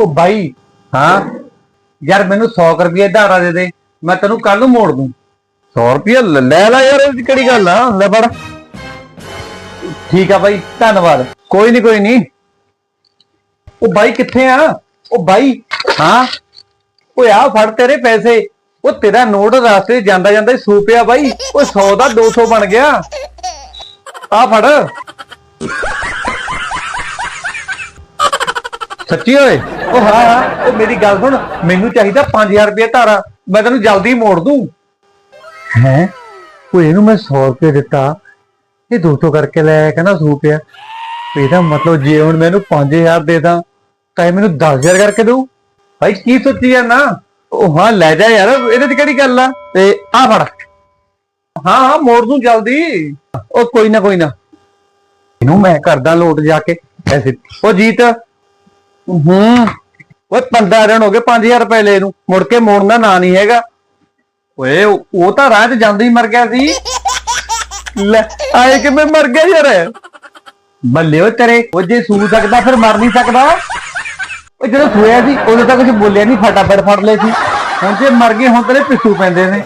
ਉਹ ਬਾਈ ਹਾਂ। ਯਾਰ ਮੈਨੂੰ 100 ਰੁਪਏ ਧਾਰਾ ਦੇ ਦੇ ਮੈਂ ਤੈਨੂੰ ਕੱਲ ਨੂੰ ਮੋੜ ਦੂੰ। 100 ਰੁਪਏ ਲੈ ਲੈ ਯਾਰ ਇਹਦੀ ਕਿਹੜੀ ਗੱਲ ਆ? ਲੈ ਫੜ। ਠੀਕ ਆ ਬਾਈ ਧੰਨਵਾਦ। ਕੋਈ ਨਹੀਂ ਕੋਈ ਨਹੀਂ ਉਹ ਬਾਈ ਕਿੱਥੇ ਆ? ਉਹ ਬਾਈ। ਹਾਂ। ਓਏ ਆ ਫੜ ਤੇਰੇ ਪੈਸੇ। ਉਹ ਤੇਰਾ ਨੋਟ ਰਾਸਤੇ ਜਾਂਦਾ ਜਾਂਦਾ ਸੂ ਪਿਆ ਬਾਈ। ਉਹ 100 ਦਾ 200 ਬਣ ਗਿਆ। ਆ ਫੜ। ਸੱਚੀ ਓਏ? ਉਹ ਹਾਂ ਉਹ ਮੇਰੀ ਗੱਲ ਸੁਣ। ਮੈਨੂੰ ਚਾਹੀਦਾ 5000 ਰੁਪਏ ਧਾਰਾ। ਮੈਂ ਤੈਨੂੰ ਜਲਦੀ ਮੋੜ ਦੂੰ। ਹੈ? ਉਹ ਇਹਨੂੰ ਮੈਂ 100 ਰੁਪਏ ਦਿੱਤਾ। ਇਹ 200 ਕਰਕੇ ਲੈ ਆਇਆ ਕਹਿੰਦਾ ਸੂ ਪਿਆ ਇਹਦਾ ਮਤਲਬ ਜੇ ਹੁਣ ਮੈਨੂੰ 5000 ਦੇ ਦਾਂ ਤਾਂ ਇਹ ਮੈਨੂੰ 10000 ਕਰਕੇ ਦਊ। ਭਾਈ ਕੀ ਸੋਚੀ ਜਾਂਦਾ? ਉਹ ਹਾਂ ਲੈ ਜਾ ਯਾਰ। ਇਹਦੇ ਤੇ ਕਿਹੜੀ ਗੱਲ ਆ? ਤੇ ਆ ਫੜ। ਹਾਂ ਹਾਂ ਮੋੜ ਦੂੰ ਜਲਦੀ। ਉਹ ਕੋਈ ਨਾ ਕੋਈ ਨਾ। ਇਹਨੂੰ ਮੈਂ ਕਰਦਾ ਲੋਟ ਜਾ ਕੇ ਐਸੇ ਉਹ ਜੀਤ ਹੂੰ। ਓਏ 15 ਦਿਨ ਹੋ ਗਏ 5000 ਰੁਪਏ ਲੈ ਨੂੰ ਮੁੜ ਕੇ ਮੋੜਨ ਦਾ ਨਾਂ ਨਹੀਂ ਹੈਗਾ। ਓਏ, ਉਹ ਤਾਂ ਰਾਹ 'ਚ ਜਾਂਦੇ ਹੀ ਮਰ ਗਿਆ ਸੀ। ਲੈ, ਆਏ ਕਿਵੇਂ ਮਰ ਗਿਆ ਯਾਰ? ਬੱਲੇ ਓ ਤੇਰੇ, ਉਹ ਜੇ ਸੂ ਸਕਦਾ ਫਿਰ ਮਰ ਨਹੀਂ ਸਕਦਾ। ਉਹ ਜਦੋਂ ਸੋਇਆ ਸੀ ਉਦੋਂ ਤਾਂ ਕੁਝ ਬੋਲਿਆ ਨਹੀਂ, ਫਟਾਫਟ ਫੜ ਲਏ ਸੀ। ਹੁਣ ਜੇ ਮਰ ਗਏ, ਹੁਣ ਤੇਰੇ ਪਿੱਛੂ ਪੈਂਦੇ ਨੇ।